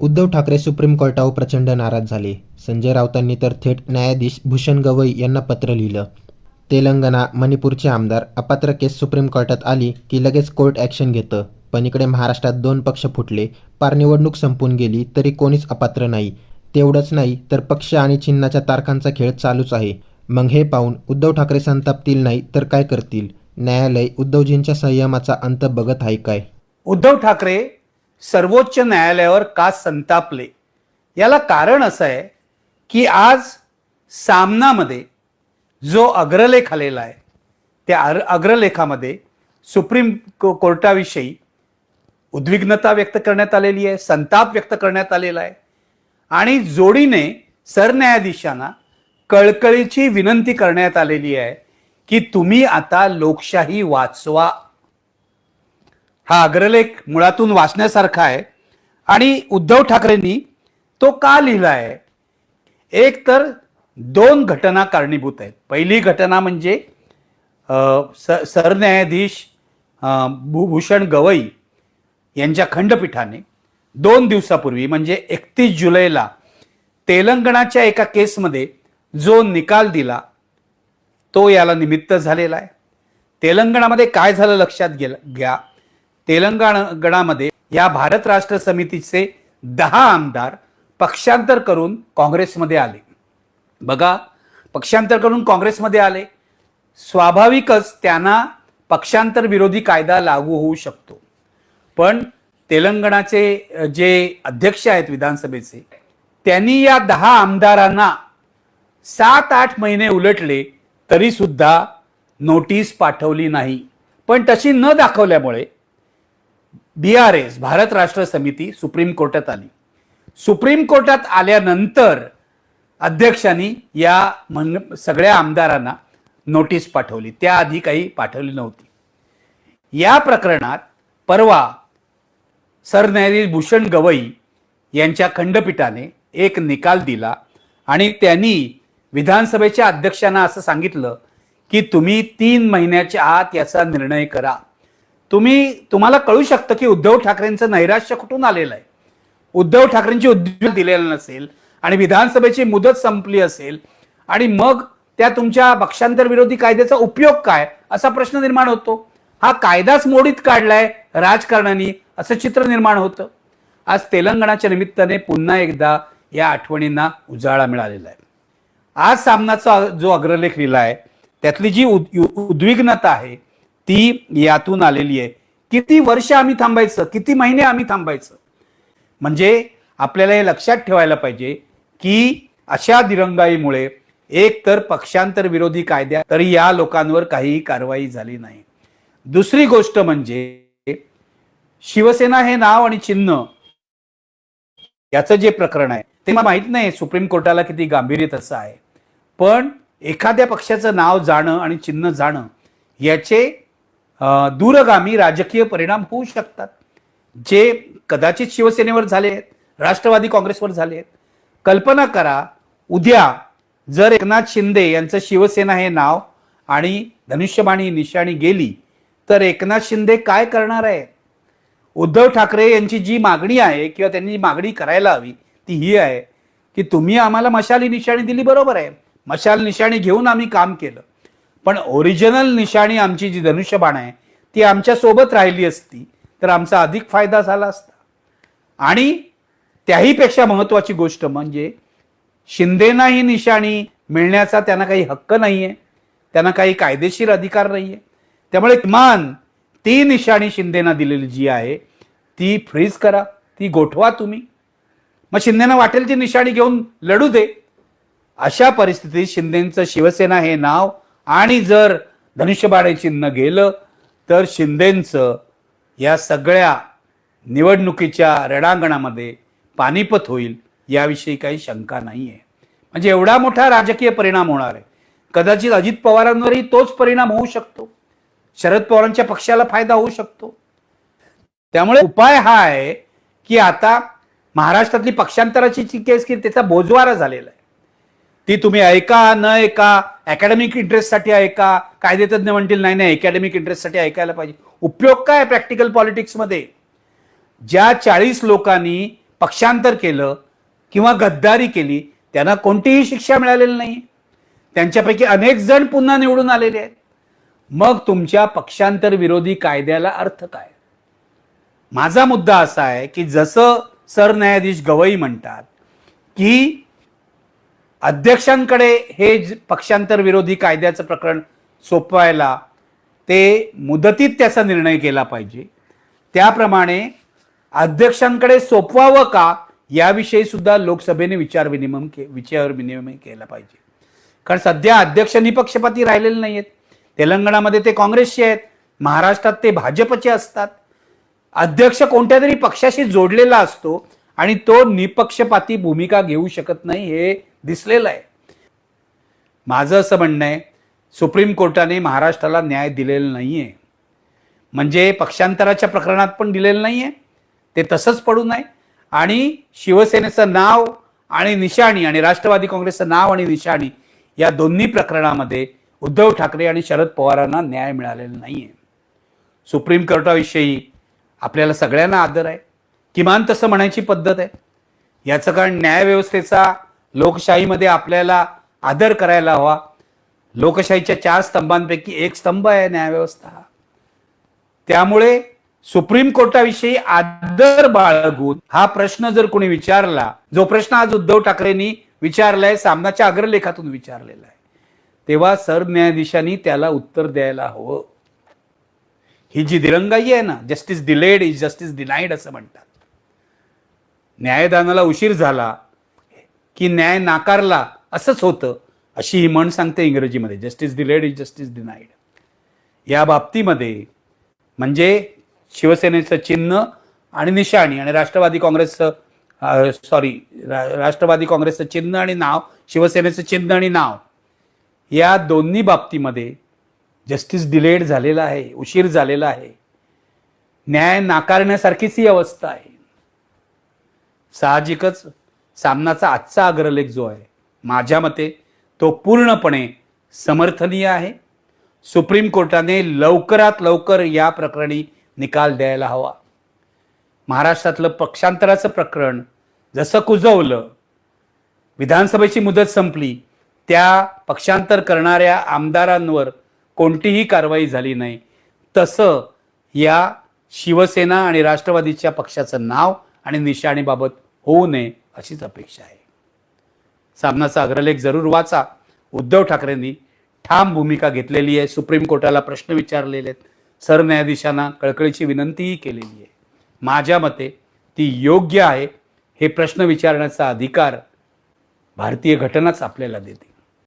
Uddhav Thackeray supreme कोर्टावर प्रचंड नाराज झाले. संजय राऊतांनी तर थेट न्यायाधीश भूषण गवई यांना पत्र लिहिलं. तेलंगणा मणिपूरचे आमदार अपात्र केस सुप्रीम कोर्टात आली की लगेच कोर्ट ॲक्शन घेतं. पण इकडे महाराष्ट्रात दोन पक्ष फुटले. पार निवडणूक संपून गेली तरी कोणीच अपात्र नाही. तेवढंच नाही तर पक्ष आणि चिन्हाच्या तारखांचा खेळ चालूच आहे. मग हे पाहून उद्धव ठाकरे संतापतील नाही तर काय करतील? न्यायालय उद्धवजींच्या संयमाचा अंत बघत आहे काय? उद्धव ठाकरे सर्वोच्च न्यायालयावर का संतापले? याला कारण असं आहे की आज सामनामध्ये जो अग्रलेख आलेला आहे त्या अर- अग्रलेखामध्ये सुप्रीम को- कोर्टाविषयी उद्विग्नता व्यक्त करण्यात आलेली आहे संताप व्यक्त करण्यात आलेला आहे आणि जोडीने सरन्यायाधीशांना कळकळीची विनंती करण्यात आलेली आहे की तुम्ही आता लोकशाही वाचवा. हा अग्रलेख मुळातून वाचण्यासारखा आहे. आणि उद्धव ठाकरेंनी तो का लिहिला आहे? एक तर दोन घटना कारणीभूत आहेत. पहिली घटना म्हणजे स सरन्यायाधीश भूभूषण गवई यांच्या खंडपीठाने दोन दिवसापूर्वी म्हणजे एकतीस जुलैला तेलंगणाच्या एका केसमध्ये जो निकाल दिला तो याला निमित्त झालेला आहे. तेलंगणामध्ये काय झालं लक्षात गेलं घ्या. तेलंगणामध्ये या भारत राष्ट्र समितीचे दहा आमदार पक्षांतर करून काँग्रेसमध्ये आले. बघा पक्षांतर करून काँग्रेसमध्ये आले. स्वाभाविकच त्यांना पक्षांतर विरोधी कायदा लागू होऊ शकतो. पण तेलंगणाचे जे अध्यक्ष आहेत विधानसभेचे त्यांनी या दहा आमदारांना सात आठ महिने उलटले तरी सुद्धा नोटीस पाठवली नाही. पण तशी न दाखवल्यामुळे B R S Bharat Rashtra Samiti supreme कोर्टात आली. सुप्रीम कोर्टात आल्यानंतर अध्यक्षांनी या मन सगळ्या आमदारांना नोटीस पाठवली. त्याआधी काही पाठवली नव्हती. या प्रकरणात परवा सरन्यायाधीश भूषण गवई यांच्या खंडपीठाने एक निकाल दिला आणि त्यांनी विधानसभेच्या अध्यक्षांना असं सांगितलं की तुम्ही तीन महिन्याच्या आत याचा निर्णय करा. तुम्ही तुम्हाला कळू शकतं की उद्धव ठाकरेंचं नैराश्य कुठून आलेलं आहे? उद्धव ठाकरेंची उद्योग दिलेला नसेल आणि विधानसभेची मुदत संपली असेल आणि मग त्या तुमच्या पक्षांतर विरोधी कायद्याचा उपयोग काय असा प्रश्न निर्माण होतो. हा कायदाच मोडीत काढलाय राजकारणाने असं चित्र निर्माण होतं. आज तेलंगणाच्या निमित्ताने पुन्हा एकदा या आठवणींना उजाळा मिळालेला आहे. आज सामनाचा जो अग्रलेख लिहिला आहे त्यातली जी उद- उद्विग्नता आहे ती यातून आलेली आहे. किती वर्ष आम्ही थांबायचं? किती महिने आम्ही थांबायचं? म्हणजे आपल्याला हे लक्षात ठेवायला पाहिजे की अशा दिरंगाईमुळे एक तर पक्षांतर विरोधी कायद्या तरी या लोकांवर काहीही कारवाई झाली नाही. दुसरी गोष्ट म्हणजे शिवसेना हे नाव आणि चिन्ह याचं जे प्रकरण आहे ते मला माहीत नाही सुप्रीम कोर्टाला किती गांभीर्य तसं आहे. पण एखाद्या पक्षाचं नाव जाणं आणि चिन्ह जाणं याचे दूरगामी राजकीय परिणाम होऊ शकतात. जे कदाचित शिवसेनेवर झाले आहेत राष्ट्रवादी काँग्रेसवर झाले आहेत. कल्पना करा उद्या जर एकनाथ शिंदे यांचं शिवसेना हे नाव आणि धनुष्यबाणी निशाणी गेली तर एकनाथ शिंदे काय करणार आहे उद्धव ठाकरे यांची जी मागणी आहे किंवा त्यांनी जी मागणी करायला हवी ती ही आहे की तुम्ही आम्हाला मशाली निशाणी दिली बरोबर आहे. मशाल निशाणी घेऊन आम्ही काम केलं. पण ओरिजिनल निशाणी आमची जी धनुष्यबाण आहे ती आमच्यासोबत राहिली असती तर आमचा अधिक फायदा झाला असता. आणि त्याहीपेक्षा महत्वाची गोष्ट म्हणजे शिंदेना ही निशाणी मिळण्याचा त्यांना काही हक्क नाही आहे त्यांना काही कायदेशीर अधिकार नाही आहे त्यामुळे किमान ती निशाणी शिंदेना दिलेली जी आहे ती फ्रीज करा ती गोठवा तुम्ही. मग शिंदेना वाटेल ती निशाणी घेऊन लढू दे. अशा परिस्थितीत शिंदेचं शिवसेना हे नाव आणि जर धनुष्यबाणे चिन्ह गेलं तर शिंदेंचं या सगळ्या निवडणुकीच्या रणांगणामध्ये पानिपत होईल याविषयी काही शंका नाही आहे म्हणजे एवढा मोठा राजकीय परिणाम होणार आहे. कदाचित अजित पवारांवरही तोच परिणाम होऊ शकतो. शरद पवारांच्या पक्षाला फायदा होऊ शकतो. त्यामुळे उपाय हा आहे की आता महाराष्ट्रातली पक्षांतराची जी केस की त्याचा बोजवारा झालेला आहे. ती तुम्ही ऐका न ऐका अकॅडमिक इंटरेस्टसाठी ऐका कायदेतज्ञ म्हणतील नाही नाही अकॅडमिक इंटरेस्टसाठी ऐकायला पाहिजे. उपयोग काय प्रॅक्टिकल पॉलिटिक्समध्ये ज्या चाळीस लोकांनी पक्षांतर केलं किंवा गद्दारी केली त्यांना कोणतीही शिक्षा मिळालेली नाही. त्यांच्यापैकी अनेक जण पुन्हा निवडून आलेले आहेत. मग तुमच्या पक्षांतर विरोधी कायद्याला अर्थ काय? माझा मुद्दा असा आहे की जसं सरन्यायाधीश गवई म्हणतात की अध्यक्षांकडे हे पक्षांतर विरोधी कायद्याचं प्रकरण सोपवायला ते मुदतीत त्याचा निर्णय केला पाहिजे. त्याप्रमाणे अध्यक्षांकडे सोपवावं का याविषयी सुद्धा लोकसभेने विचार विनिमय के विचार विनिमय केला पाहिजे. कारण सध्या अध्यक्ष निपक्षपाती राहिलेले नाही आहेत तेलंगणामध्ये ते काँग्रेसचे आहेत. महाराष्ट्रात ते भाजपचे असतात. अध्यक्ष कोणत्या तरी पक्षाशी जोडलेला असतो आणि तो निपक्षपाती भूमिका घेऊ शकत नाही हे दिसलेलं आहे. माझं असं म्हणणं आहे सुप्रीम कोर्टाने महाराष्ट्राला न्याय दिलेला नाही आहे म्हणजे पक्षांतराच्या प्रकरणात पण दिलेलं नाही आहे ते तसंच पडू नये. आणि शिवसेनेचं नाव आणि निशाणी आणि राष्ट्रवादी काँग्रेसचं नाव आणि निशाणी या दोन्ही प्रकरणामध्ये उद्धव ठाकरे आणि शरद पवारांना न्याय मिळालेला नाही आहे सुप्रीम कोर्टाविषयी आपल्याला सगळ्यांना आदर आहे. किमान तसं म्हणायची पद्धत आहे. याचं कारण न्यायव्यवस्थेचा लोकशाहीमध्ये आपल्याला आदर करायला हवा. लोकशाहीच्या चार स्तंभांपैकी एक स्तंभ आहे न्यायव्यवस्था त्यामुळे सुप्रीम कोर्टाविषयी आदर बाळगून हा प्रश्न जर कोणी विचारला जो प्रश्न आज उद्धव ठाकरेंनी विचारलाय सामनाच्या अग्रलेखातून विचारलेला आहे तेव्हा सरन्यायाधीशांनी त्याला उत्तर द्यायला हवं. ही जी दिरंगाई आहे ना justice delayed is justice denied असं म्हणतात. न्यायदानाला उशीर झाला की न्याय नाकारला असंच होतं अशी ही म्हण सांगते इंग्रजीमध्ये justice delayed is justice denied या बाबतीमध्ये म्हणजे शिवसेनेचं चिन्ह आणि निशाणी आणि राष्ट्रवादी काँग्रेसचं सॉरी राष्ट्रवादी काँग्रेसचं चिन्ह आणि नाव शिवसेनेचं चिन्ह आणि नाव या दोन्ही बाबतीमध्ये जस्टिस डिलेड झालेला आहे उशीर झालेला आहे. न्याय नाकारण्यासारखीच ही अवस्था आहे. साहजिकच सामनाचा आजचा अग्रलेख जो आहे माझ्या मते तो पूर्णपणे समर्थनीय आहे. सुप्रीम कोर्टाने लवकरात लवकर या प्रकरणी निकाल द्यायला हवा. महाराष्ट्रातलं पक्षांतराचं प्रकरण जसं कुजवलं विधानसभेची मुदत संपली त्या पक्षांतर करणाऱ्या आमदारांवर कोणतीही कारवाई झाली नाही. तसं या शिवसेना आणि राष्ट्रवादीच्या पक्षाचं नाव आणि निशाणीबाबत होऊ नये अशीच अपेक्षा आहे. सामनाचा अग्रलेख जरूर वाचा. उद्धव ठाकरेंनी ठाम भूमिका घेतलेली आहे. सुप्रीम कोर्टाला प्रश्न विचारलेले आहेत. सरन्यायाधीशांना कळकळीची विनंतीही केलेली आहे. माझ्या मते ती योग्य आहे. हे प्रश्न विचारण्याचा अधिकार भारतीय घटनाच आपल्याला देते.